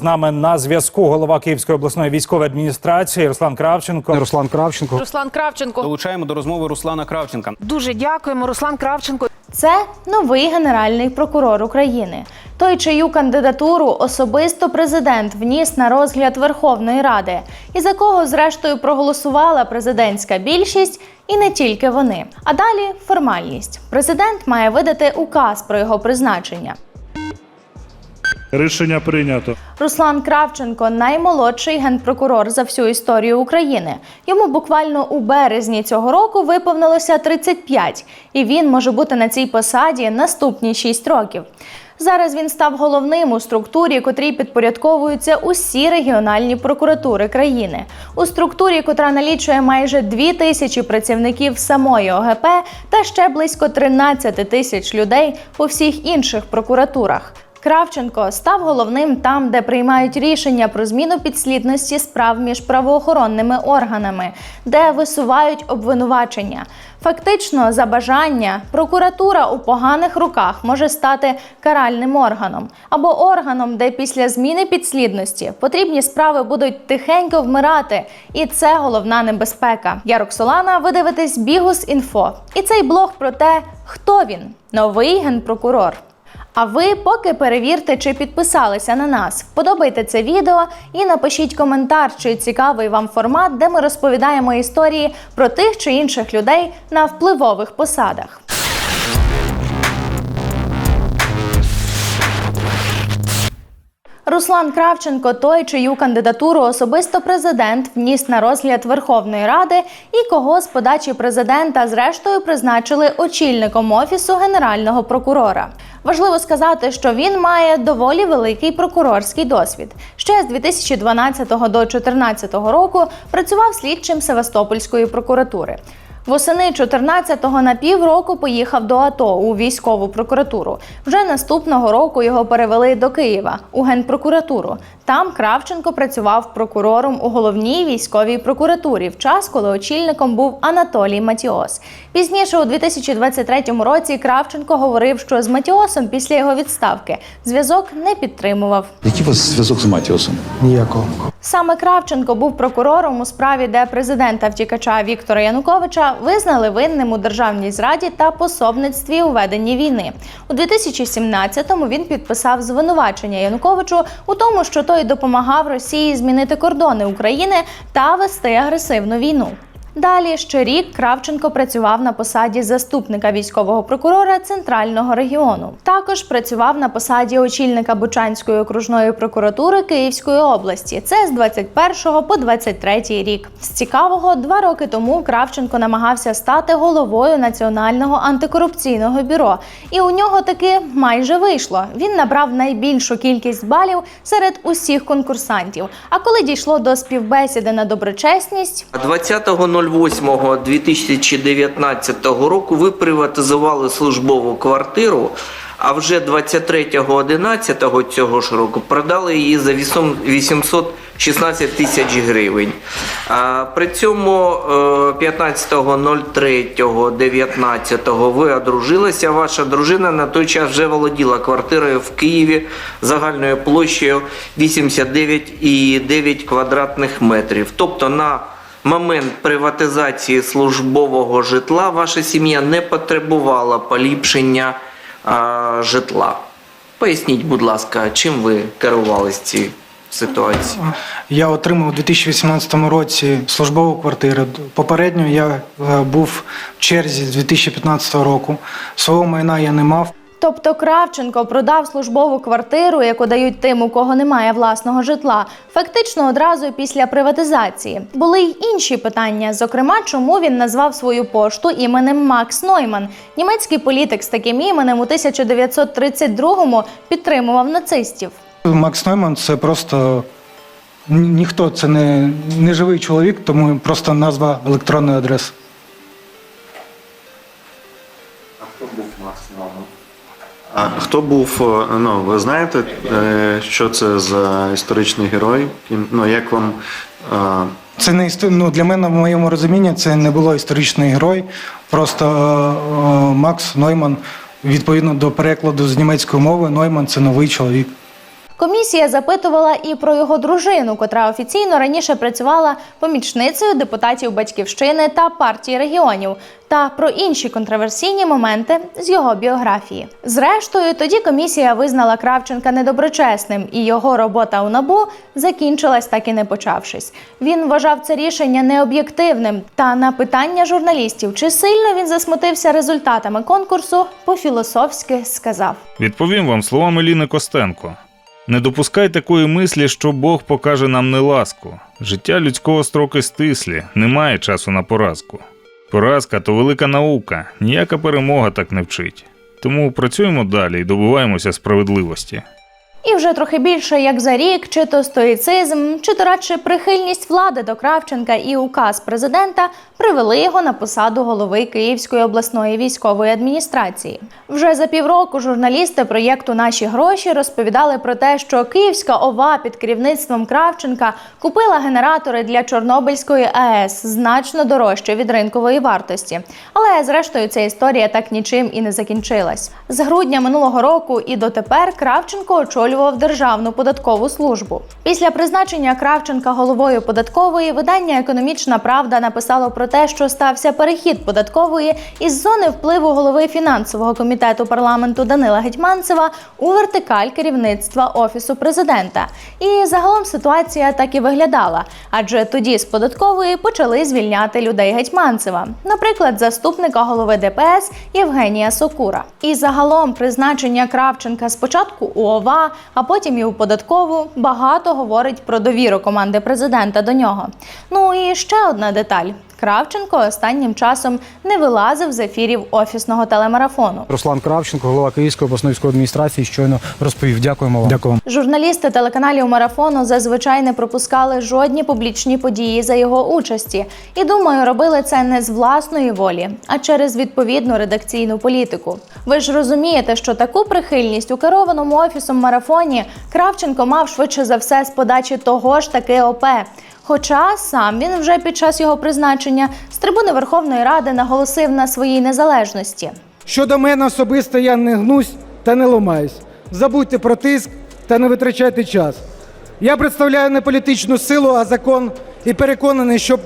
З нами на зв'язку голова Київської обласної військової адміністрації Руслан Кравченко. Руслан Кравченко. Руслан Кравченко. Долучаємо до розмови Руслана Кравченка. Дуже дякуємо, Руслан Кравченко. Це новий генеральний прокурор України. Той, чию кандидатуру особисто президент вніс на розгляд Верховної Ради, і за кого, зрештою, проголосувала президентська більшість, і не тільки вони. А далі формальність. Президент має видати указ про його призначення. Рішення прийнято. Руслан Кравченко наймолодший генпрокурор за всю історію України. Йому буквально у березні цього року виповнилося 35, і він може бути на цій посаді наступні 6 років. Зараз він став головним у структурі, котрій підпорядковуються усі регіональні прокуратури країни. У структурі, котра налічує майже 2 тисячі працівників самої ОГП та ще близько 13 тисяч людей по всіх інших прокуратурах. Кравченко став головним там, де приймають рішення про зміну підслідності справ між правоохоронними органами, де висувають обвинувачення. Фактично, за бажання прокуратура у поганих руках може стати каральним органом або органом, де після зміни підслідності потрібні справи будуть тихенько вмирати, і це головна небезпека. Я Роксолана, ви дивитесь Бігус Інфо. І цей блог про те, хто він новий генпрокурор. А ви поки перевірте, чи підписалися на нас. Вподобайте це відео і напишіть коментар, чи цікавий вам формат, де ми розповідаємо історії про тих чи інших людей на впливових посадах. Руслан Кравченко той, чию кандидатуру особисто президент вніс на розгляд Верховної Ради, і кого з подачі президента зрештою призначили очільником офісу генерального прокурора. Важливо сказати, що він має доволі великий прокурорський досвід. Ще з 2012 до 2014 року працював слідчим Севастопольської прокуратури. Восени 14-го на півроку поїхав до АТО у військову прокуратуру. Вже наступного року його перевели до Києва у генпрокуратуру. Там Кравченко працював прокурором у головній військовій прокуратурі в час, коли очільником був Анатолій Матіос. Пізніше, у 2023 році, Кравченко говорив, що з Матіосом після його відставки зв'язок не підтримував. Який у вас зв'язок з Матіосом? Ніякого. Саме Кравченко був прокурором у справі, де президента втікача Віктора Януковича визнали винним у державній зраді та пособництві у веденні війни. У 2017-му він підписав звинувачення Януковичу у тому, що той допомагав Росії змінити кордони України та вести агресивну війну. Далі ще рік Кравченко працював на посаді заступника військового прокурора центрального регіону. Також працював на посаді очільника Бучанської окружної прокуратури Київської області. Це з 21 по 23 рік. З цікавого два роки тому Кравченко намагався стати головою національного антикорупційного бюро, і у нього таки майже вийшло. Він набрав найбільшу кількість балів серед усіх конкурсантів. А коли дійшло до співбесіди на доброчесність, 20.08.2019 року ви приватизували службову квартиру, а вже 23.11 цього ж року продали її за 816 тисяч гривень. При цьому е, 15.03.19 ви одружилися. Ваша дружина на той час вже володіла квартирою в Києві загальною площею 89,9 квадратних метрів. Тобто на момент приватизації службового житла ваша сім'я не потребувала поліпшення а, житла. Поясніть, будь ласка, чим ви керувалися в цій ситуації? Я отримав у 2018 році службову квартиру. Попередньо я е, був в черзі з 2015 року. Свого майна я не мав. Тобто Кравченко продав службову квартиру, яку дають тим, у кого немає власного житла, фактично одразу після приватизації. Були й інші питання, зокрема, чому він назвав свою пошту іменем Макс Нойман. Німецький політик з таким іменем у 1932-му підтримував нацистів. Макс Нойман це просто ніхто, це не, не живий чоловік, тому просто назва електронної адреси. А хто був, е, ну ви знаєте, е, що це за історичний герой? Ну як вам е, Це не ну, для мене в моєму розумінні це не було історичний герой. Просто Макс Нойман, відповідно до перекладу з німецької мови, Нойман це новий чоловік. Комісія запитувала і про його дружину, котра офіційно раніше працювала помічницею депутатів Батьківщини та партії регіонів, та про інші контроверсійні моменти з його біографії. Зрештою, тоді комісія визнала Кравченка недоброчесним, і його робота у набу закінчилась так і не почавшись. Він вважав це рішення необ'єктивним. Та на питання журналістів, чи сильно він засмутився результатами конкурсу, по-філософськи сказав. Відповім вам словами Ліни Костенко. Не допускай такої мислі, що Бог покаже нам неласку. Життя людського строки стислі, немає часу на поразку. Поразка то велика наука, ніяка перемога так не вчить. Тому працюємо далі і добуваємося справедливості. І вже трохи більше як за рік, чи то стоїцизм, чи то радше прихильність влади до Кравченка і указ президента привели його на посаду голови Київської обласної військової адміністрації. Вже за півроку журналісти проєкту Наші гроші розповідали про те, що Київська ОВА під керівництвом Кравченка купила генератори для Чорнобильської АЕС значно дорожче від ринкової вартості. Але зрештою ця історія так нічим і не закінчилась. З грудня минулого року і дотепер Кравченко очолював Державну податкову службу. Після призначення Кравченка головою податкової видання Економічна Правда написало про те, що стався перехід податкової із зони впливу голови фінансового комітету парламенту Данила Гетьманцева у вертикаль керівництва офісу президента. І загалом ситуація так і виглядала, адже тоді з податкової почали звільняти людей Гетьманцева, наприклад, заступника голови ДПС Євгенія Сокура. І загалом призначення Кравченка спочатку у ОВА, а потім і у податкову багато говорить про довіру команди президента до нього. Ну і ще одна деталь. Кравченко останнім часом не вилазив з ефірів офісного телемарафону. Руслан Кравченко, голова Київської обласної військової адміністрації, щойно розповів. Дякуємо вам. Дякую. Журналісти телеканалів марафону зазвичай не пропускали жодні публічні події за його участі, і думаю, робили це не з власної волі, а через відповідну редакційну політику. Ви ж розумієте, що таку прихильність у керованому офісом марафоні Кравченко мав швидше за все з подачі того ж таки ОП. Хоча сам він вже під час його призначення з трибуни Верховної Ради наголосив на своїй незалежності. Щодо мене особисто я не гнусь та не ломаюсь. Забудьте про тиск та не витрачайте час. Я представляю не політичну силу, а закон і переконаний, що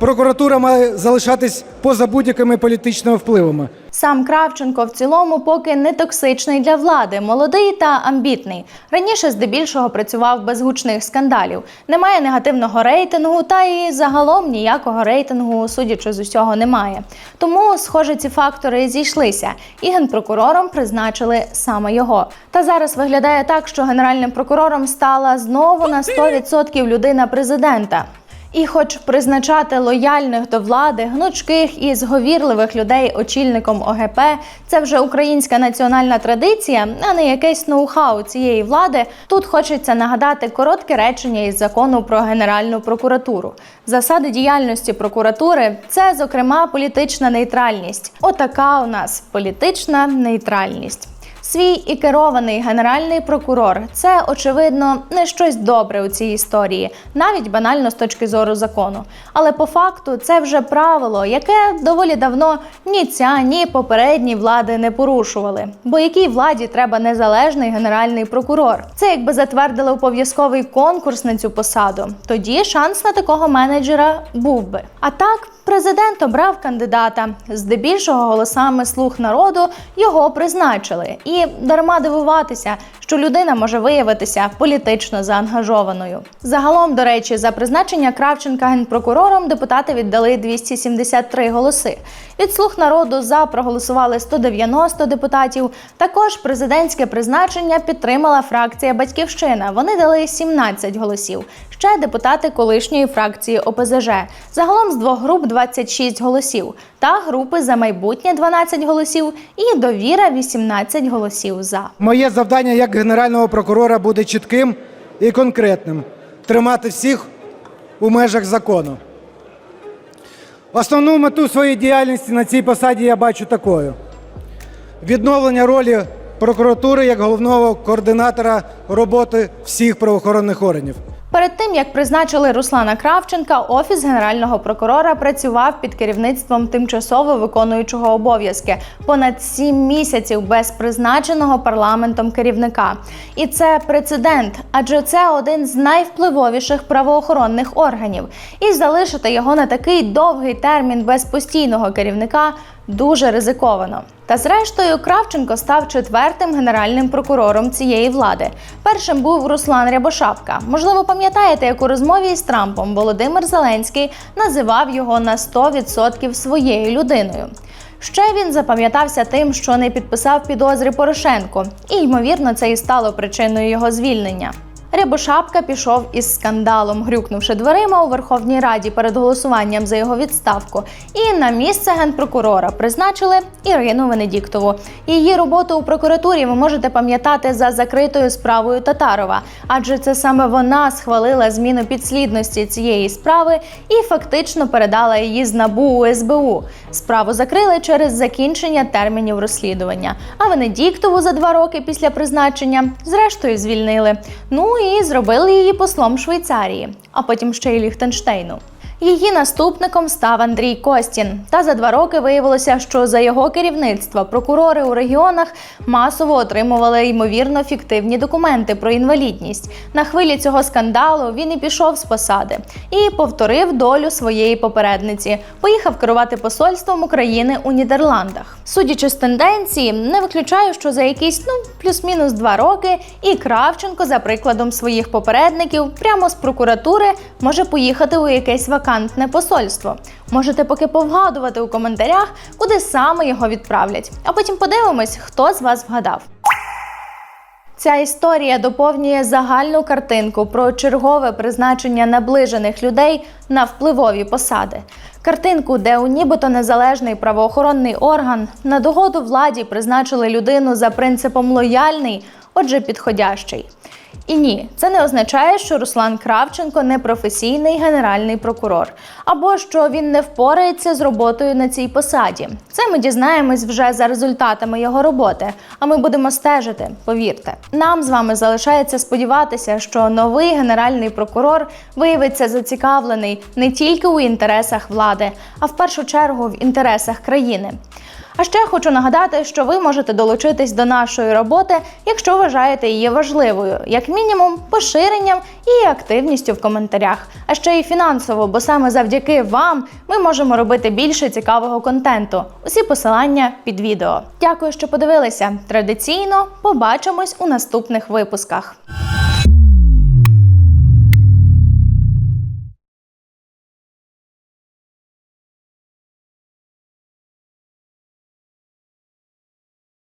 прокуратура має залишатись поза будь-якими політичними впливами. Сам Кравченко в цілому поки не токсичний для влади, молодий та амбітний. Раніше здебільшого працював без гучних скандалів. Немає негативного рейтингу, та і загалом ніякого рейтингу, судячи з усього, немає. Тому, схоже, ці фактори зійшлися, і генпрокурором призначили саме його. Та зараз виглядає так, що генеральним прокурором стала знову на 100% людина президента. І хоч призначати лояльних до влади, гнучких і зговірливих людей очільником ОГП це вже українська національна традиція, а не якесь ноу-хау цієї влади. Тут хочеться нагадати коротке речення із закону про Генеральну прокуратуру. Засади діяльності прокуратури це, зокрема, політична нейтральність. Отака у нас політична нейтральність. Свій і керований генеральний прокурор це очевидно не щось добре у цій історії, навіть банально з точки зору закону. Але по факту це вже правило, яке доволі давно ні ця, ні попередні влади не порушували. Бо якій владі треба незалежний генеральний прокурор? Це якби затвердили обов'язковий конкурс на цю посаду. Тоді шанс на такого менеджера був би. А так. Президент обрав кандидата. Здебільшого голосами слуг народу його призначили. І дарма дивуватися, що людина може виявитися політично заангажованою. Загалом, до речі, за призначення Кравченка генпрокурором депутати віддали 273 голоси. Від слуг народу за проголосували 190 депутатів. Також президентське призначення підтримала фракція Батьківщина. Вони дали 17 голосів. Ще депутати колишньої фракції ОПЗЖ. Загалом з двох груп 26 голосів. Та групи за майбутнє 12 голосів і довіра 18 голосів за. Моє завдання як генерального прокурора буде чітким і конкретним тримати всіх у межах закону. Основну мету своєї діяльності на цій посаді я бачу такою: відновлення ролі прокуратури як головного координатора роботи всіх правоохоронних органів. Перед тим як призначили Руслана Кравченка, офіс генерального прокурора працював під керівництвом тимчасово виконуючого обов'язки понад сім місяців без призначеного парламентом керівника. І це прецедент, адже це один з найвпливовіших правоохоронних органів. І залишити його на такий довгий термін без постійного керівника дуже ризиковано. Та зрештою, Кравченко став четвертим генеральним прокурором цієї влади. Першим був Руслан Рябошапка. Можливо, пам'ятаєте, як у розмові із Трампом Володимир Зеленський називав його на 100% своєю людиною. Ще він запам'ятався тим, що не підписав підозри Порошенку, і ймовірно, це і стало причиною його звільнення. Рябошапка пішов із скандалом, грюкнувши дверима у Верховній Раді перед голосуванням за його відставку. І на місце генпрокурора призначили Ірину Венедіктову. Її роботу у прокуратурі ви можете пам'ятати за закритою справою Татарова, адже це саме вона схвалила зміну підслідності цієї справи і фактично передала її з НАБУ у СБУ. Справу закрили через закінчення термінів розслідування. А Венедіктову за два роки після призначення зрештою звільнили. Ну і зробили її послом Швейцарії, а потім ще й Ліхтенштейну. Її наступником став Андрій Костін. Та за два роки виявилося, що за його керівництва прокурори у регіонах масово отримували ймовірно фіктивні документи про інвалідність. На хвилі цього скандалу він і пішов з посади і повторив долю своєї попередниці. Поїхав керувати посольством України у Нідерландах. Судячи з тенденції, не виключаю, що за якісь ну плюс-мінус два роки і Кравченко, за прикладом своїх попередників, прямо з прокуратури може поїхати у якесь вакантне посольство. Можете поки повгадувати у коментарях, куди саме його відправлять. А потім подивимось, хто з вас вгадав. Ця історія доповнює загальну картинку про чергове призначення наближених людей на впливові посади. Картинку, де у нібито незалежний правоохоронний орган на догоду владі призначили людину за принципом лояльний, отже, підходящий. І ні, це не означає, що Руслан Кравченко не професійний генеральний прокурор, або що він не впорається з роботою на цій посаді. Це ми дізнаємось вже за результатами його роботи. А ми будемо стежити, повірте. Нам з вами залишається сподіватися, що новий генеральний прокурор виявиться зацікавлений не тільки у інтересах влади, а в першу чергу в інтересах країни. А ще хочу нагадати, що ви можете долучитись до нашої роботи, якщо вважаєте її важливою, як мінімум поширенням і активністю в коментарях, а ще й фінансово, бо саме завдяки вам ми можемо робити більше цікавого контенту. Усі посилання під відео. Дякую, що подивилися. Традиційно побачимось у наступних випусках.